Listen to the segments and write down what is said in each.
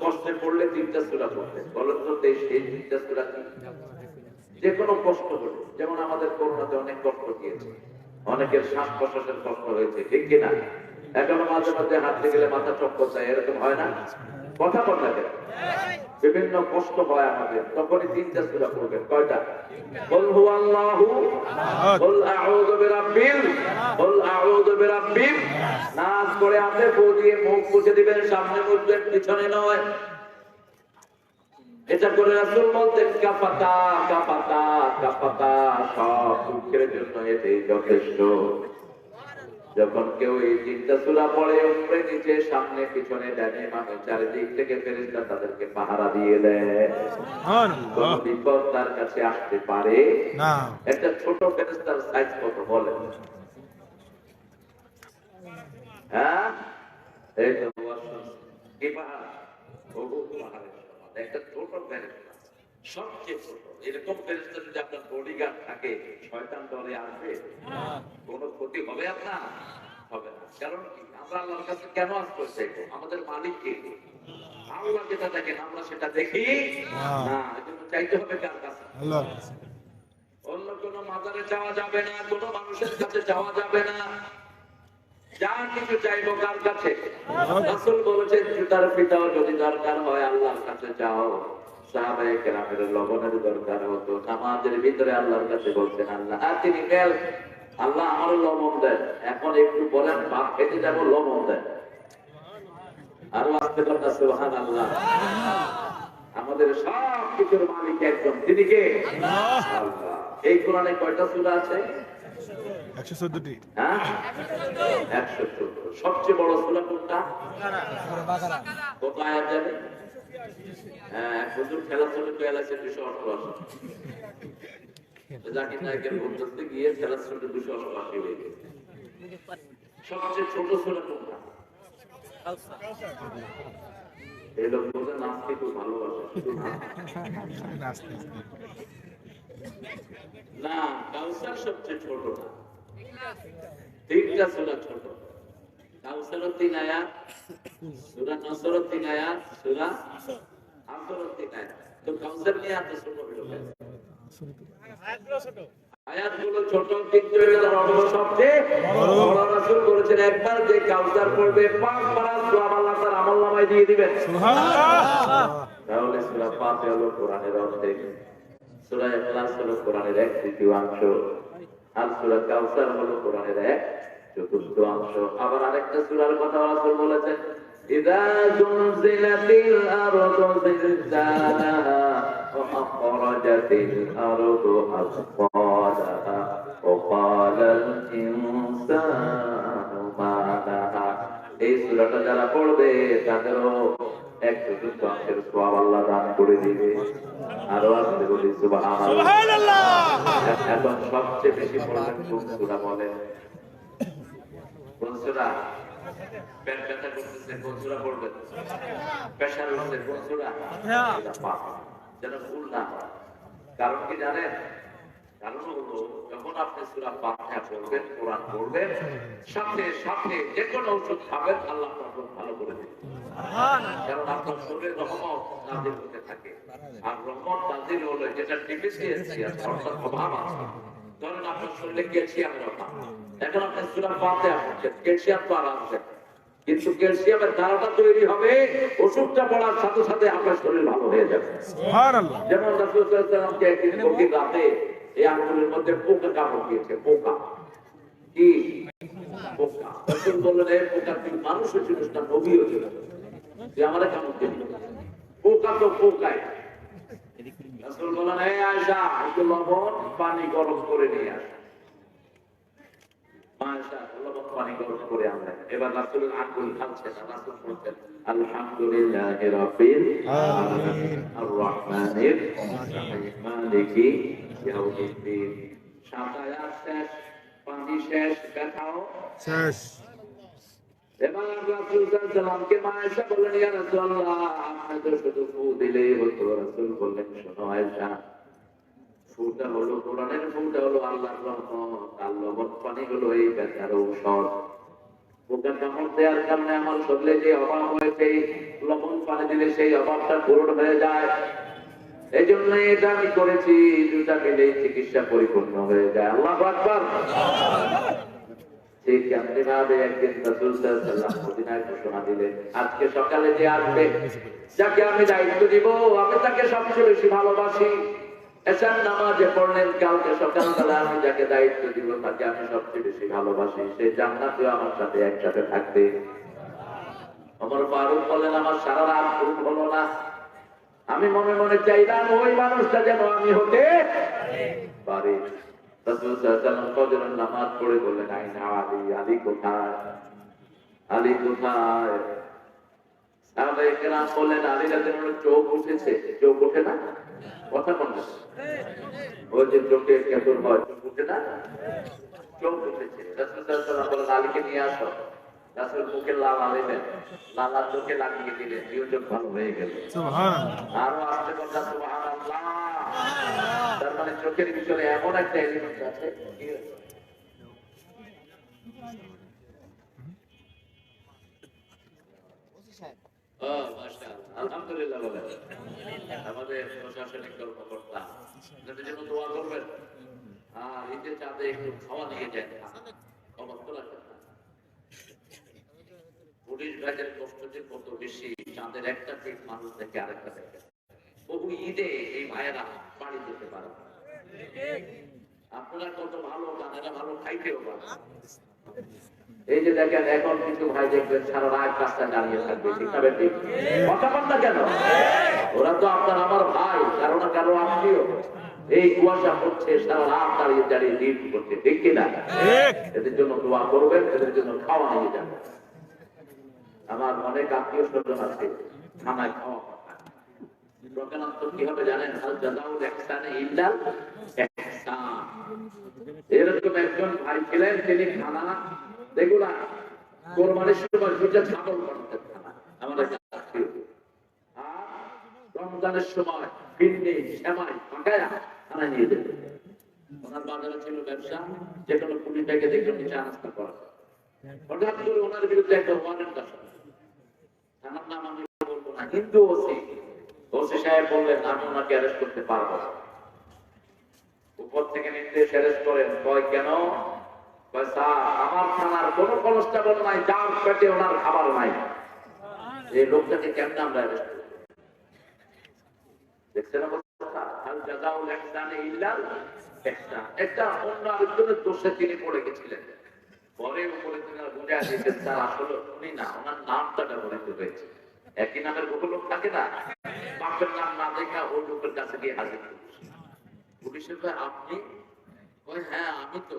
কষ্টে পড়লে তিনটা সুরা পড়তেন বলেন তো সেই তিনটা সুরা কি? যে কোনো কষ্ট হলে। যেমন আমাদের করোনাতে অনেক কষ্ট দিয়েছে অনেকের শ্বাস প্রশ্বাসের কষ্ট হয়েছে, ঠিক কিনা? এখনও মাঝে মাঝে হাঁটতে গেলে মাথা চক্কর চাই এরকম হয় না? কথা বলা কেন? বিভিন্ন কষ্ট হয় আমাদের তখনই তিনটা সুরা পড়বেন। কয়টা? বল হু আল্লাহু বল আউযু বিরাব্বিল বল আউযু বিরাব্বিল। করে হাতে দিয়ে মুখ মুছে দিবেন সামনে মুছবেন পিছনে নয়। এটা করে রাসূল বলতেন কাপাতা কাপাতা কাপাতা সব দুঃখের জন্য এটাই যথেষ্ট। যখন কেউ এই তিনটা সূরা পড়ে উপরে নিচে সামনে পিছনে ডানে বামে চারিদিক থেকে ফেরেশতা তাদেরকে পাহারা দিয়ে দেয়। বিপদ তার কাছে আসতে পারে। একটা ছোট ফেরেশতার সাইজ কত বলে হ্যাঁ? এই। কি পাহাড়? একটা ছোট ফেরেশতা। সবচেয়ে ছোট। এরকম ফেরেশতা যদি আপনার বডিগার্ড থাকে শয়তান দলে আসবে কোনো ক্ষতি হবে আপনার? হবে না। কারণ কি? আমরা আল্লাহর কাছে কেন আসতে চাইব আমাদের মালিক কে? আল্লাহ যেটা দেখেন আমরা সেটা দেখি? না এজন্য চাইতে হবে কার কাছে? আল্লাহ অন্য কোন মাজারে যাওয়া যাবে না কোন মানুষের কাছে যাওয়া যাবে না। যা কিছু চাইব কার কাছে? রাসূল বলেছেন জুতার পিতাও যদি দরকার হয় আল্লাহর কাছে যাও। সাহাবায়ে কেরামের লবণের দরকার হতো। নামাজের ভিতরে আল্লাহর কাছে বলছেন আল্লাহ আর তিনি মেল আল্লাহ আমার লবণ দেন। এখন একটু বলেন ভাত খেতে যাব লবণ দেন। আরও আসতে আল্লাহ আমাদের সব কিছুর মালিক একজন। তিনি কে? আল্লাহ। এই কোরআনে কয়টা সূরা আছে? একশো চোদ্দটি। হ্যাঁ? সবচেয়ে বড় সূরা কোনটা? হ্যাঁ এক হুজুর খেলা চলে তো এলাকায় দুশো অষ্টআশি জাকির নায়কের বন্ধুত্বে গিয়ে খেলা চলে দুশো অষ্টআশি হয়ে গেছে। সবচেয়ে ছোট সূরা কোনটা? এই লোক বোঝে নাচতে খুব ভালোবাসে। না, কাউসার সবচেয়ে ছোট তিনটা সূরা ছোট। কাউসার তিন আয়াত সূরা নসর তিন আয়াত সূরা আসর তিন তো কাউসার নিয়ে এত ছোট হলো আয়াতগুলো ছোট কিন্তু এর অর্থ সবচেয়ে বড় রাসূল বলেছেন একবার যে কাউসার পড়বে পাঁচ পারা সওয়াব আল্লাহ তার আমলনামায় দিয়ে দিবেন। তাহলে সূরা ফাতিহা হলো কোরআনের অর্ধেক সূরা ইখলাস হলো কোরআনের এক তৃতীয়াংশ আর সূরা কাউসার হলো কোরআনের এক চতুর্থাংশ আবার আরেকটা সূরার কথা রাসূল বলেছেন আরদু জিলজালাহা ওয়া আখরাজাতিল আরদু আসফালাহা ওয়া ক্বালাল ইনসানু মা লাহা এই সূরাটা যারা পড়বে তাদেরও এক চতুর্থাংশের সওয়াব আল্লাহ দান করে দিবে। আরও আসতে বলি এখন সবচেয়ে বেশি পড়বেন কোন সূরা বলেন? কোন সূরা? পেট ব্যথা করতেছে কোন সূরা পড়বেন প্রেশার হচ্ছে কোন সূরা যেন ভুল না কারণ কি জানেন? কারণ হলো যখন আপনি সূরা ফাতিহা পড়বেন কোরআন পড়বেন সাথে সাথে যে কোনো ওষুধ খাবেন আল্লাহ আপনার রোগ ভালো করে দেবে কারণ আপনার শরীরে রহমত নাজিল হতে থাকে। আর রহমত নাজিল হলে যেটা ডিফিসিয়েন্সি আছে অর্থাৎ অভাব আছে ধরেন আপনার শরীরে ক্যালসিয়ামের অভাব। এখন আপনি সূরা ফাতিহা পড়ছেন ক্যালসিয়াম তো আর আসবে কিন্তু ক্যালসিয়ামের ধারাটা তৈরি হবে ওষুধটা পড়ার সাথে সাথে আপনার শরীর ভালো হয়ে যাবে। যেমন রাসূল সাল্লাল্লাহু আলাইহি ওয়াসাল্লামকে একদিন গভীর রাতে এই আঙ্গুলের মধ্যে পোকা কামড় দিয়েছে পোকা। কি? পোকা। বললেন এই পোকা তুই মানুষও ছিলিস না নবীও ছিল তুই আমারে কামড় দিলি পোকা তো পোকাই। রাসূল বললেন এই আয়েশা একটু লবণ পানি গরম করে নিয়ে আস আয়েশা লবণ পানি গরম করে আনলেন। এবার রাসূলের আঙ্গুল খাচ্ছে রাসূল বলছেন আলহামদুলিল্লাহি রাব্বিল আলামিন আর রহমানির মালিকি ইয়াউমিদ্দিন। সাত শেষ পানি শেষ দেখাও শেষ। এবার রাসূল সাল্লাল্লাহু মা বললেন ইয়া রাসূলুল্লাহ আপনি তো শুধু ফু দিলেই হতো। রাসূল বললেন শোনো আয়েশা ফুটা হলো কোরআনের ফুটা হলো আল্লাহর রহমত আর লবণ পানি হলো এই ব্যথার ঔষধ। পোকা কামড় দেওয়ার কারণে আমার শরীরে যে অভাব হয়েছে, লবণ পানি দিলে সেই অভাবটা পূরণ হয়ে যায়। এই জন্য এটা আমি করেছি দুটা মিলে চিকিৎসা পরিপূর্ণ হয়ে যায়। আল্লাহ আকবার। ঠিক এমনি ভাবে একদিন মদিনায় ঘোষণা দিলেন, আজকে সকালে যে আসবে, যাকে আমি দায়িত্ব দিব, আমি তাকে সবচেয়ে বেশি ভালোবাসি। এসার নামাজে পড়লেন, কালকে সকালবেলা আমি যাকে দায়িত্ব দিব, তাকে আমি সবচেয়ে বেশি ভালোবাসি। সে জান্নাতেও আমার সাথে একসাথে থাকবে। আমার ফারুক বলেন, আমার সারা রাত ঘুম হলো না। আমি মনে মনে চাইলাম, ওই মানুষটা যেন আমি হতে পারি। নামাজ পড়ে বললেন আইনা আলী আলী কোথায়? আলী কোথায়? বললেন আলী রাদিয়াল্লাহু চোখ উঠেছে। চোখ ওঠে না? কথা বল ওই যে চোখে কেতন হয় চোখ উঠে না? চোখ উঠেছে। রাসূল সাল্লাল্লাহু আলাইহি ওয়াসাল্লাম বললেন আলীকে নিয়ে আসো। রাসূল মুখে লাল আলিলেন লালার চোখে লাগিয়ে দিলেন। দুই চোখ ভালো হয়ে গেল। সুবহানাল্লাহ। আরও আসতে কথা সুবহানাল্লাহ। তার মানে চোখের ভিতরে এমন একটা এলিমেন্ট আছে আছে? ও, মাশাআল্লাহ। আলহামদুলিল্লাহ বলেন। আমাদের প্রশাসনিক কর্মকর্তা আপনাদের জন্য দোয়া করবেন, আর ঈদের চাঁদে একটু খাওয়া নিয়ে যান খবর তো রাখবেন পুলিশ ভাইদের কষ্ট যে কত বেশি, চাঁদের একটা পিঠ মানুষ দেখে আরেকটা দেখে বহু ঈদে এই ভাইয়েরা বাড়ি যেতে পারে। আপনারা কত ভালো গানেরা ভালো, খাইতেও পারে এই যে দেখেন এখন কিছু ভাই দেখবেন সারা রাত রাস্তায় দাঁড়িয়ে থাকবে ঠিক না বেটি? কথা বল না কেন? ওরা তো আপনার আমার ভাই কারও না কারও আত্মীয়। এই কুয়াশা হচ্ছে সারা রাত দাঁড়িয়ে দাঁড়িয়ে ডিউটি করছে ঠিক কিনা ঠিক। এদের জন্য দোয়া করবেন এদের জন্য খাওয়া নিয়ে যাবেন আমার অনেক আত্মীয় স্বজন আছে খানায় খাওয়া পাঠায়। প্রজ্ঞানন্দ কি হবে জানেন? এরকম একজন ভাই ছিলেন তিনি খানা রেগুলার কোরবানির সময় দুইটা ছাগল রমজানের সময় ভিন্নি সেমাই, পাকায়া খানা নিয়ে যেতেন ওনার বাজারে ছিল ব্যবসা যে কোনো কুড়ি টাকা দেখে নিচে আনাস্তা করা হঠাৎ করে ওনার বিরুদ্ধে একটা ওয়ারেন্ট আসে। থানার নাম আমি বলব না কিন্তু ওসি। ওসি সাহেব বললেন, আমি ওনাকে অ্যারেস্ট করতে পারব। উপর থেকে নির্দেশ অ্যারেস্ট করেন। কয়, কেন? আমার থানার কোনো কনস্টেবল নাই, যার পেটে ওনার খাবার নাই। এই লোকটাকে কেমনে আমরা দেখছেন পরে উপরে তিনি না। ওনার নামটা একই নামের বহু লোক না? বাপের নাম লোকের কাছে গিয়ে হাজির পুলিশের আপনি? হ্যাঁ আমি তো।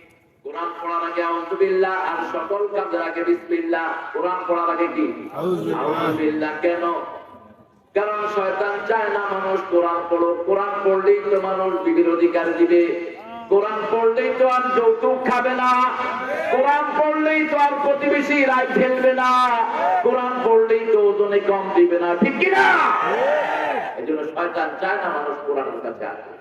কোরআন পড়ার আগে আউযু আর সকল কাজের আগে বিসমিল্লাহ। কোরআন পড়ার আগে কি? আউযু বিল্লাহ। আউযু বিল্লাহ কেন? কারণ শয়তান চায় না মানুষ কোরআন পড়ো কোরআন পড়লেই তো মানুষ বিবির অধিকার দিবে। কোরআন পড়লেই তো আর যৌতুক খাবে না। কোরআন পড়লেই তো আর প্রতিবেশী রায় ফেলবে না। কোরআন পড়লেই তো ওজনে কম দিবে না। ঠিক কিনা? এই জন্য শয়তান চায় না মানুষ কোরআনের কাছে আসে